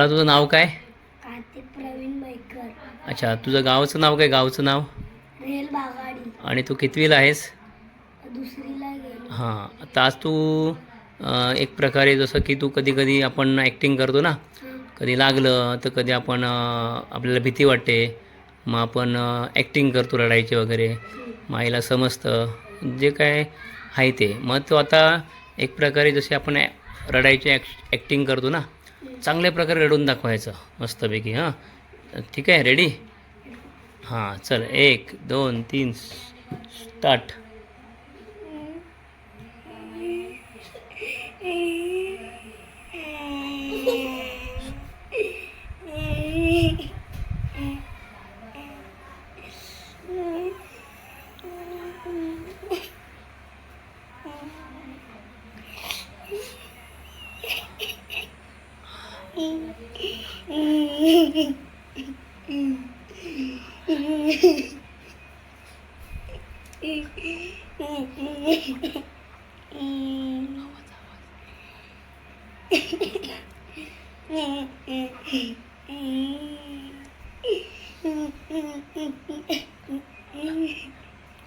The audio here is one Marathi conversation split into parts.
बाळा तुझं नाव काय? कार्तिक प्रवीण बैकर. अच्छा तुझं गावाचं नाव काय? गावचं नाव? रेल बागाडी. आणि तू कितवीला आहेस? दुसरीला गेलो. हां आता आज तू अं, एक प्रकारे जसं की तू कधी कधी आपण ॲक्टिंग करतो ना. कधी लागलं तर कधी आपण अं, आपल्याला भीती वाटते मग आपण ॲक्टिंग करतो रडायची वगैरे मग आईला समजतं जे काय आहे ते. मग तो आता एक प्रकारे जसे आपण ॲ- रडायची ॲक् ॲक्टिंग करतो ना चांगल्या प्रकारे रडून दाखवायचं मस्तपैकी हां. ठीक आहे रेडी हां चल एक दोन तीन स्टार्ट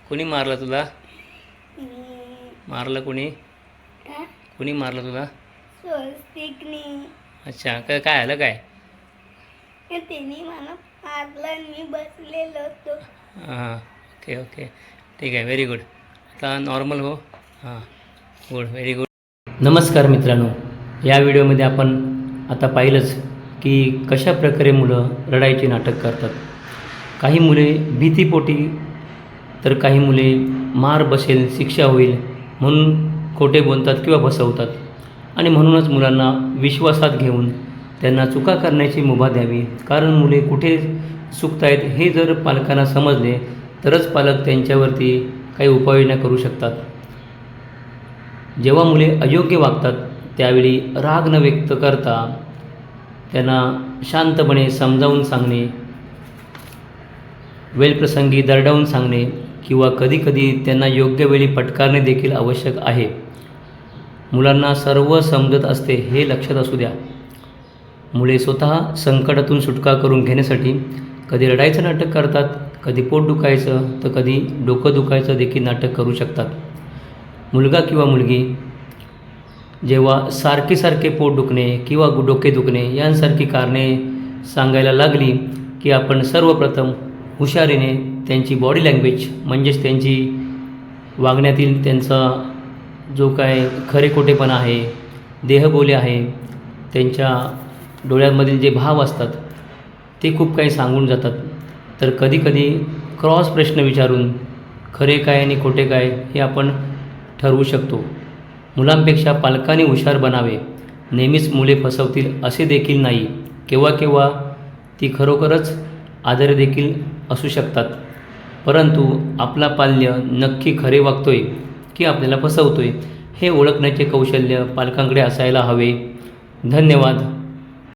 कोणी मारलं तुला? मारलं कोणी? कोणी मारलं तुला? अच्छा काय काय आलं काय? त्यांनी मला मारलं आणि मी बसलेलो होतो. हां ओके ओके ठीक आहे व्हेरी गुड आता नॉर्मल हो? हां गुड व्हेरी गुड नमस्कार मित्रांनो. या व्हिडिओमध्ये आपण आता पाहिलंच की कशा प्रकारे मुलं रडायचे नाटक करतात. काही मुले भीतीपोटी तर काही मुले मार बसेल शिक्षा होईल म्हणून खोटे बोलतात किंवा बसवतात. आणि म्हणूनच मुलांना विश्वासात घेऊन त्यांना चुका करण्याची मुभा द्यावी. कारण मुले कुठे चुकतायत हे जर पालकांना समजले तरच पालक त्यांच्यावरती काही उपाययोजना करू शकतात. जेव्हा मुले अयोग्य वागतात त्यावेळी राग न व्यक्त करता त्यांना शांतपणे समजावून सांगणे वेळप्रसंगी दरडावून सांगणे किंवा कधीकधी त्यांना योग्य वेळी पटकारणे देखील आवश्यक आहे. मुलांना सर्व समजत असते हे लक्षात असू द्या. मुले स्वतः संकटातून सुटका करून घेण्यासाठी कधी रडायचं नाटक करतात कधी पोट दुखायचं तर कधी डोकं दुखायचं देखील नाटक करू शकतात. मुलगा किंवा मुलगी जेव्हा सारखे सारखे पोट दुखणे किंवा डोके दुखणे यांसारखी कारणे सांगायला लागली की आपण सर्वप्रथम हुशारीने त्यांची बॉडी लँग्वेज म्हणजेच त्यांची वागण्यातील त्यांचा जो काय खरे खोटेपणा आहे देहबोली आहे त्यांच्या डोळ्यांमधील जे भाव असतात ते खूप काही सांगून जातात. तर कधीकधी क्रॉस प्रश्न विचारून खरे काय आणि खोटे काय हे आपण ठरवू शकतो. मुलांपेक्षा पालकांनी हुशार बनावे. नेहमीच मुले फसवतील असे देखील नाही. केव्हा केव्हा ती खरोखरच आजारी देखील असू शकतात. परंतु आपला पाल्य नक्की खरे वागतोय की आपल्याला फसवतोय हे ओळखण्याचे कौशल्य पालकांकडे असायला हवे. धन्यवाद.